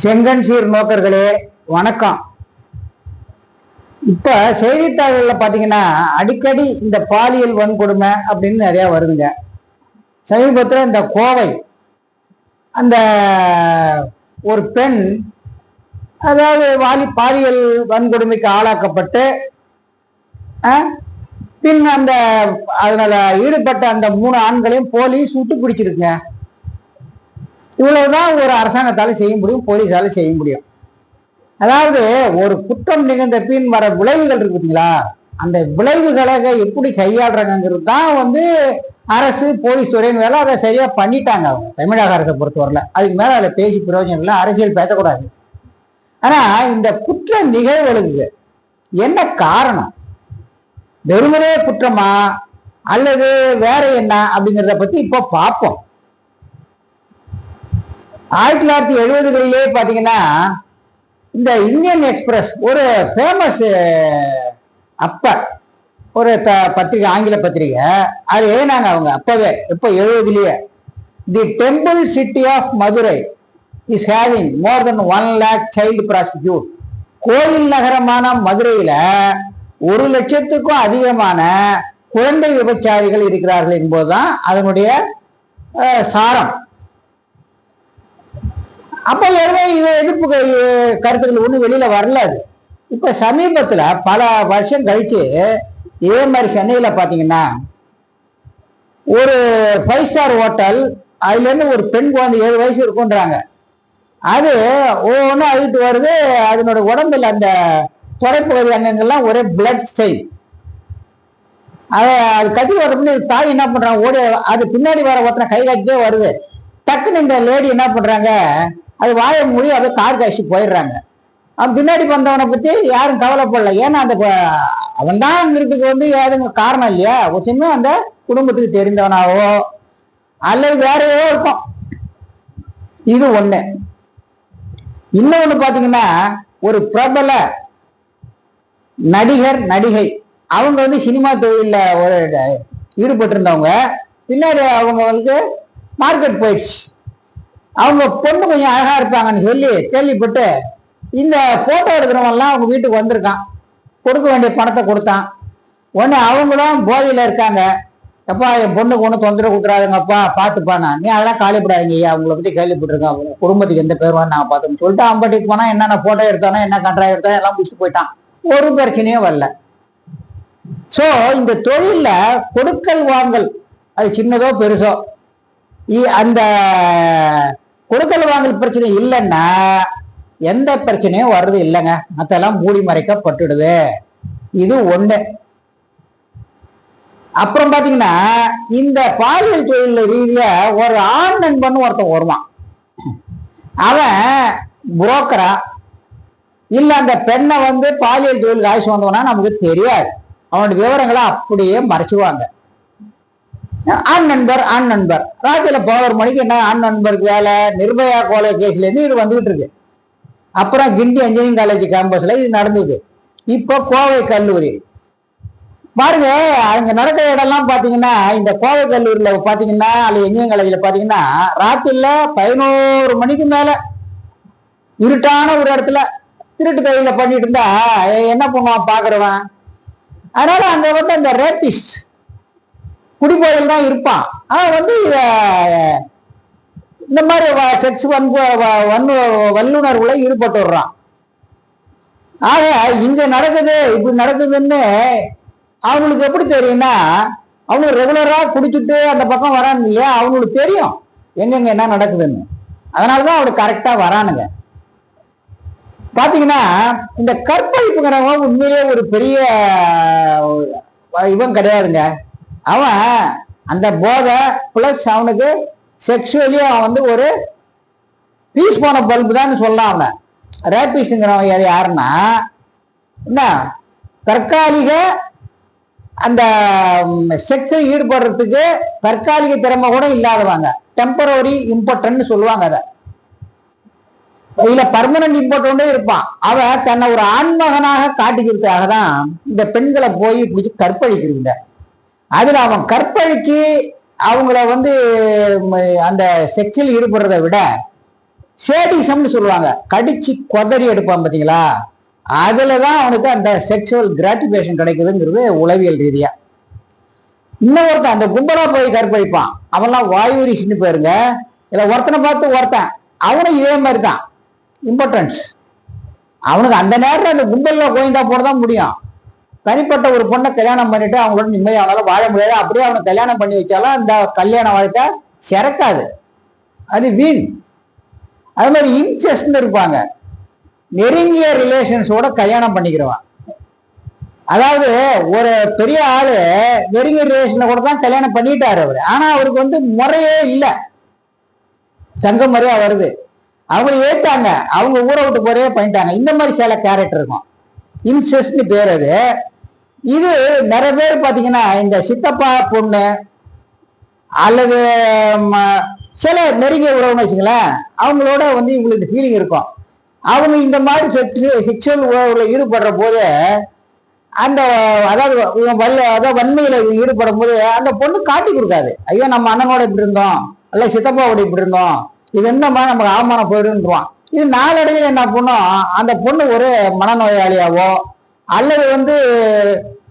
செங்கன் சீர் நோக்கர்களே வணக்கம். இப்ப செய்தித்தாள்களில் பார்த்தீங்கன்னா அடிக்கடி இந்த பாலியல் வன்கொடுமை அப்படின்னு நிறைய வருதுங்க. சமீபத்தில் இந்த கோவை அந்த ஒரு பெண் அதாவது வாலி பாலியல் வன்கொடுமைக்கு ஆளாக்கப்பட்டு ஆ, பின் அந்த அதனால ஈடுபட்ட அந்த மூணு ஆண்களையும் போலீஸ் சுட்டு பிடிச்சிருக்குங்க. இவ்வளவுதான் ஒரு அரசாங்கத்தால செய்ய முடியும் போலீஸால செய்ய முடியும். அதாவது ஒரு குற்றம் நிகழ்ந்த பின் வர விளைவுகள் இருக்கு பார்த்தீங்களா அந்த விளைவுகளை எப்படி கையாளுறாங்கிறது தான் வந்து அரசு போலீஸ் துறையின் வேலை. அதை சரியா பண்ணிட்டாங்க அவங்க. தமிழக அரசை பொறுத்தவரையில். அதுக்கு மேல அதில் பேசி பிரயோஜனம் இல்லை அரசியல் பேசக்கூடாது. ஆனா இந்த குற்ற நிகழ்வுகளுக்கு என்ன காரணம்? வெறுமனே குற்றமா? அல்லது வேற என்ன? அப்படிங்கிறத பத்தி இப்போ பார்ப்போம். ஆயிரத்தி தொள்ளாயிரத்தி எழுபதுகளிலே பார்த்தீங்கன்னா இந்த இந்தியன் எக்ஸ்பிரஸ் ஒரு ஃபேமஸ் அப்ப ஒரு த பத்திரிகை ஆங்கில பத்திரிகை. அது ஏனாங்க அவங்க அப்பவே இப்போ எழுபதுலேயே. The temple city of Madurai is having more than one lakh child prostitute கோயில் நகரமான மதுரையில் ஒரு லட்சத்துக்கும் அதிகமான குழந்தை விபச்சாரிகள் இருக்கிறார்கள் என்பதுதான் அதனுடைய சாரம். அப்போ எதுவுமே இது எதிர்ப்பு கருத்துக்கள் ஒன்றும் வெளியில் வரல அது. இப்போ சமீபத்தில் பல வருஷம் கழிச்சு இதே மாதிரி சென்னையில் பார்த்தீங்கன்னா ஒரு ஃபைவ் ஸ்டார் ஹோட்டல் அதுலேருந்து ஒரு பெண் குழந்தை ஏழு வயசு இருக்குன்றாங்க. அது ஒவ்வொன்றும் அழுகிட்டு வருது அதனோட உடம்பில் அந்த துறைப்பகுதி அங்கங்கெல்லாம் ஒரே பிளட் ஸ்டெயின் அதை அது கட்டி வரப்ப தாய் என்ன பண்ணுறாங்க ஓடி அது பின்னாடி வர ஒருத்தனை கை காட்டிட்டே வருது. டக்குன்னு இந்த லேடி என்ன பண்ணுறாங்க அது வாழ மூடி அப்படியே கார் காய்ச்சி போயிடுறாங்க. அவன் பின்னாடி வந்தவனை பற்றி யாரும் கவலைப்படல. ஏன்னா அந்த அவன் தான்ங்கிறதுக்கு வந்து ஏதுங்க காரணம் இல்லையா? ஒற்றுமே அந்த குடும்பத்துக்கு தெரிந்தவனாவோ அல்லது வேறையோ இருக்கும் இது ஒண்ணு. இன்னொன்று பார்த்தீங்கன்னா ஒரு பிரபல நடிகர் நடிகை. அவங்க வந்து சினிமா தொழிலில் ஒரு ஈடுபட்டு இருந்தவங்க பின்னாடி அவங்களுக்கு மார்க்கெட் போயிடுச்சு. அவங்க பொண்ணு கொஞ்சம் அழகா இருப்பாங்கன்னு சொல்லி கேள்விப்பட்டு இந்த போட்டோ எடுக்கிறவங்கலாம் அவங்க வீட்டுக்கு வந்திருக்கான். கொடுக்க வேண்டிய பணத்தை கொடுத்தான். உடனே அவங்களும் போதையில் இருக்காங்க. அப்பா என் பொண்ணுக்கு ஒன்றும் தொந்தரவு கொடுத்துறாதுங்கப்பா பார்த்துப்பா நான் நீ அதெல்லாம் காலிப்படாதீங்க ஐயா அவங்கள பற்றி கேள்விப்பட்டிருக்கேன். அவங்க குடும்பத்துக்கு எந்த பேர் நான் பார்த்தோம்னு சொல்லிட்டு அம்பட்டிக்கு போனால் என்னென்ன ஃபோட்டோ எடுத்தானோ என்ன கண்ட்ராக்ட் எடுத்தானோ எல்லாம் பிடிச்சி போயிட்டான். ஒரு பிரச்சனையும் வரல. ஸோ இந்த தொழிலில் கொடுக்கல் வாங்கல் அது சின்னதோ பெருசோ அந்த கொடுக்கல் வாங்கல் பிரச்சனை இல்லைன்னா எந்த பிரச்சனையும் வர்றது இல்லைங்க. மற்றெல்லாம் மூடி மறைக்கப்பட்டுடுது. இது ஒன்று அப்புறம் பார்த்தீங்கன்னா இந்த பாலியல் தொழில் ரீதியா ஒரு ஆண் நண்பன் ஒருத்தன் வருவான். அவன் புரோக்கரா இல்லை அந்த பெண்ணை வந்து பாலியல் தொழில் காய்ச்சி வந்தவனா? நமக்கு தெரியாது. அவனோட விவரங்களை அப்படியே மறைச்சிடுவாங்க ஆண் நண்பர் ஆண் நண்பர். ராஜ்யில பதினோரு மணிக்கு என்ன ஆண் நண்பருக்கு வேலை நிர்பயா கோலை கேஸ்ல இருந்து இது வந்துகிட்டு இருக்கு. அப்புறம் கிண்டி இன்ஜினியரிங் காலேஜ் கேம்பஸ்ல இது நடந்தது. இப்போ கோவை கல்லூரி. பாருங்க அங்க நடக்கிற இடம்லாம் பாத்தீங்கன்னா இந்த கோவை கல்லூரியில பாத்தீங்கன்னா அல்லது இன்ஜினியரிங் காலேஜ்ல பாத்தீங்கன்னா ராத்திரில பதினோரு மணிக்கு மேல இருட்டான ஒரு இடத்துல திருட்டு தொழில பண்ணிட்டு இருந்தா என்ன பண்ணுவான் பாக்குறவன்? அதனால அங்க வந்து அந்த ரேபிஸ்ட் குடிபோதையில் தான் இருப்பான். அவன் வந்து இந்த மாதிரி செக்ஸ் வன்பு வ- வன்னு வல்லுணர்வுல ஈடுபட்டு வர்றான். ஆக இங்கே நடக்குது இப்படி நடக்குதுன்னு அவங்களுக்கு எப்படி தெரியும்னா அவனுக்கு ரெகுலராக குடிச்சுட்டு அந்த பக்கம் வராங்க இல்லையா அவங்களுக்கு தெரியும் எங்கெங்க என்ன நடக்குதுன்னு. அதனாலதான் அவனுக்கு கரெக்டாக வரானுங்க. பார்த்தீங்கன்னா இந்த கற்பழிப்புங்கிறவங்க உண்மையிலேயே ஒரு பெரிய இவன் கிடையாதுங்க. அவன் அந்த போதை பிளஸ் அவனுக்கு செக்ஷுவலி அவன் வந்து ஒரு பீஸ் போன பல்பு தான் சொல்லலாம் அவனை. ரேபிஸ்டுங்கிறவன் அது யாருன்னா என்ன தற்காலிக அந்த செக்ஸில் ஈடுபடுறதுக்கு தற்காலிக திறமை கூட இல்லாதவங்க. டெம்பரரி இம்பார்ட்டன்ட் சொல்லுவாங்க அதை. இதுல பர்மனன்ட் இம்பார்ட்டன்டே இருப்பான். அவன் தன்னை ஒரு ஆண்மகனாக காட்டிக்கிறதுக்காக தான் இந்த பெண்களை போய் பிடிச்சி கற்பழிக்கிறதுங்க அதில் அவன் கற்பழிச்சு அவங்கள வந்து அந்த செக்ஸில் ஈடுபடுறத விட சேடிசம்னு சொல்லுவாங்க. கடிச்சு கொதறி எடுப்பான் பார்த்தீங்களா அதில் தான் அவனுக்கு அந்த செக்ஷுவல் கிராட்டிஃபிகேஷன் கிடைக்குதுங்கிறது உளவியல் ரீதியாக இன்னொருத்தன் அந்த கும்பலாக போய் கற்பழிப்பான். அவன்லாம் வாயுரிஷின்னு போயிருங்க. இல்லை ஒருத்தனை பார்த்து ஒருத்தன். அவனும் இதே மாதிரி தான் இம்பார்ட்டன்ஸ் அவனுக்கு அந்த நேரத்தில் அந்த கும்பலில் கோயந்தா போட தான் முடியும். தனிப்பட்ட ஒரு பொண்ணை கல்யாணம் பண்ணிட்டு அவங்களோட நிம்மதியாக வாழ முடியாது. அப்படியே அவனை கல்யாணம் பண்ணி வச்சாலும் அந்த கல்யாண வாழ்க்கை சிறக்காது. அது வீண். அது மாதிரி இன்செஸ்ட்னு இருப்பாங்க. நெருங்கிய ரிலேஷன்ஸோட கல்யாணம் பண்ணிக்கிறவான். அதாவது ஒரு பெரிய ஆளு நெருங்கிய ரிலேஷனை கூட தான் கல்யாணம் பண்ணிட்டாரு அவர். ஆனா அவருக்கு வந்து முறையே இல்லை. தங்க முறையா வருது. அவங்க ஏத்தாங்க. அவங்க ஊரை விட்டு போறே பண்ணிட்டாங்க. இந்த மாதிரி சில கேரக்டர் இருக்கும். இன்செஸ்ட்னு பேர் அது. இது நிறைய பேர் பார்த்தீங்கன்னா இந்த சித்தப்பா பொண்ணு அல்லது ம, சில நெருங்கிய உறவுன்னு வச்சுங்களேன் அவங்களோட வந்து இவங்களுக்கு ஃபீலிங் இருக்கும். அவங்க இந்த மாதிரி செக்ஷுவல் உறவுல ஈடுபடுற போது அந்த அதாவது இவன் வல்ல அதாவது வன்மையில் ஈடுபடும் போது அந்த பொண்ணு காட்டி கொடுக்காது. ஐயோ நம்ம அண்ணனோட இப்படி இருந்தோம் அல்ல சித்தப்பாவோட இப்படி இருந்தோம் இது என்னம்மா நமக்கு அவமானம் போயிடுன்றான் இது நாளடைவில் என்ன பண்ணும் அந்த பொண்ணு ஒரு மனநோயாளியாவோ அல்லது வந்து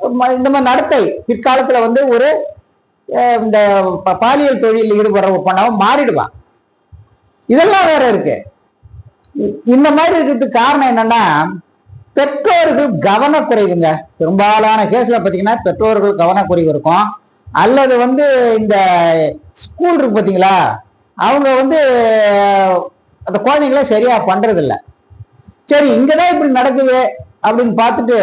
இந்த மாதிரி நடத்தை பிற்காலத்தில் வந்து ஒரு இந்த ப- பாலியல் தொழிலில் ஈடுபடுற ஒப்பனாவும் மாறிடுவான். இதெல்லாம் வேற இருக்கு. இந்த மாதிரி இருக்கிறதுக்கு காரணம் என்னன்னா பெற்றோர்கள் கவனக்குறைவுங்க. பெரும்பாலான கேஸில் பார்த்தீங்கன்னா பெற்றோர்கள் கவனக்குறைவு இருக்கும். அல்லது வந்து இந்த ஸ்கூல் இருக்கு பார்த்தீங்களா அவங்க வந்து அந்த குழந்தைங்கள சரியாக பண்ணுறதில்ல சரி இங்கதான் இப்படி நடக்குது அப்படின்னு பார்த்துட்டு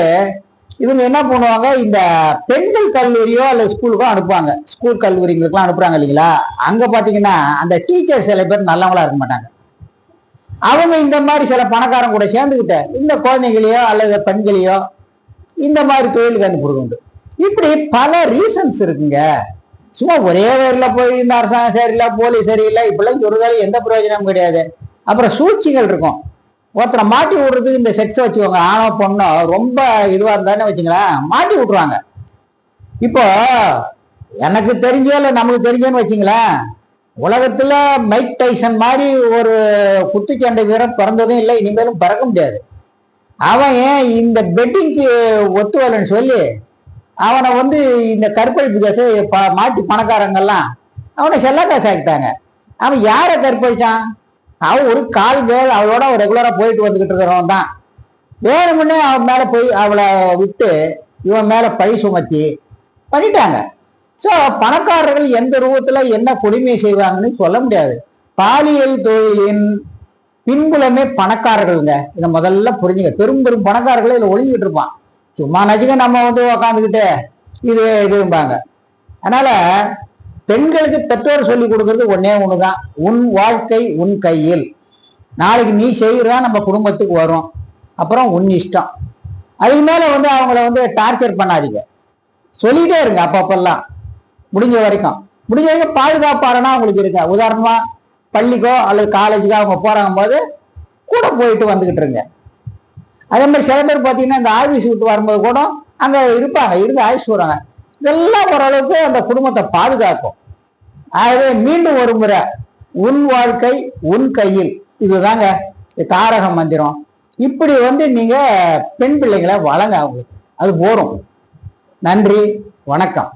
இவங்க என்ன பண்ணுவாங்க இந்த பெண்கள் கல்லூரியோ அல்லது ஸ்கூலுக்கோ அனுப்புவாங்க. ஸ்கூல் கல்லூரிகளுக்கெல்லாம் அனுப்புறாங்க இல்லைங்களா? அங்க பாத்தீங்கன்னா அந்த டீச்சர் சில பேர் நல்லவங்களா இருக்க மாட்டாங்க. அவங்க இந்த மாதிரி சில பணக்காரங்க கூட சேர்ந்துக்கிட்ட இந்த குழந்தைகளையோ அல்லது பெண்களையோ இந்த மாதிரி தொழிலுக்கு அனுப்புறது உண்டு. இப்படி பல ரீசன்ஸ் இருக்குங்க. சும்மா ஒரே வேரில் போய் இந்த அரசாங்கம் சரியில்லை போலீஸ் சரியில்லை இப்படிலாம் சொல்றதால எந்த பிரயோஜனமும் கிடையாது. அப்புறம் சூழ்ச்சிகள் இருக்கும். ஒருத்தரை மாட்டி விடுறதுக்கு இந்த செக்ஸ் வச்சுக்கோங்க. ஆணோ பொண்ணோ ரொம்ப இதுவாக இருந்தானே வச்சுங்களேன் மாட்டி விட்ருவாங்க இப்போ எனக்கு தெரிஞ்சோ இல்லை நமக்கு தெரிஞ்சோன்னு வச்சுங்களேன் உலகத்தில் மைக் டைசன் மாதிரி ஒரு குத்துச்சண்டை வீரர் பிறந்ததும் இல்லை இனிமேலும் பிறக்க முடியாது. அவன் ஏன் இந்த பெட்டிங்க்கு ஒத்து வரலன்னு சொல்லி அவனை வந்து இந்த கற்பழிப்பு கேஸ் ப- மாட்டி பணக்காரங்கெல்லாம் அவனை செல்லக்காசு ஆக்கிட்டாங்க. அவன் யாரை கற்பழிச்சான்? அவன் ஒரு கால் கேள் அவளோட ரெகுலரா போயிட்டு வந்துகிட்டு இருக்கிறவன் தான். வேணுமுன்னே அவன் மேல போய் அவளை விட்டு இவன் மேல பழி சுமத்தி பண்ணிட்டாங்க. ஸோ பணக்காரர்கள் எந்த ரூபத்துல என்ன கொடுமை செய்வாங்கன்னு சொல்ல முடியாது. பாலியல் தொழிலின் பின்புலமே பணக்காரர்களுங்க. இதை முதல்ல புரிஞ்சுங்க. பெரும் பெரும் பணக்காரர்களே இதில் ஒழிஞ்சிக்கிட்டு இருப்பான். சும்மா நச்சுக்க நம்ம வந்து உக்காந்துக்கிட்டு இது இதும்பாங்க. அதனால பெண்களுக்கு பெற்றோர் சொல்லி கொடுக்கறது ஒன்னே ஒண்ணுதான். உன் வாழ்க்கை உன் கையில். நாளைக்கு நீ செய்கிறதா நம்ம குடும்பத்துக்கு வரும். அப்புறம் உன் இஷ்டம். அதுக்கு மேல வந்து அவங்கள வந்து டார்ச்சர் பண்ணாதீங்க. சொல்லிட்டே இருங்க அப்பப்பெல்லாம். முடிஞ்ச வரைக்கும். முடிஞ்ச வரைக்கும் பாதுகாப்பாரனா அவங்களுக்கு இருங்க. உதாரணமா பள்ளிக்கோ அல்லது காலேஜுக்கோ அவங்க போறாங்க போது கூட போயிட்டு வந்துகிட்டு இருங்க. அதே மாதிரி சில பேர் பார்த்தீங்கன்னா இந்த ஆஃபீஸ் விட்டு வரும்போது கூட அங்கே இருப்பாங்க. இருந்து ஆயுஷ் போகிறாங்க இதெல்லாம் ஓரளவுக்கு அந்த குடும்பத்தை பாதுகாக்கும். ஆகவே மீண்டும் ஒரு முறை உன் வாழ்க்கை உன் கையில். இதுதாங்க தாரக மந்திரம். இப்படி வந்து நீங்கள் பெண் பிள்ளைங்களை வளங்க அவங்களுக்கு. அது போரும் நன்றி வணக்கம்.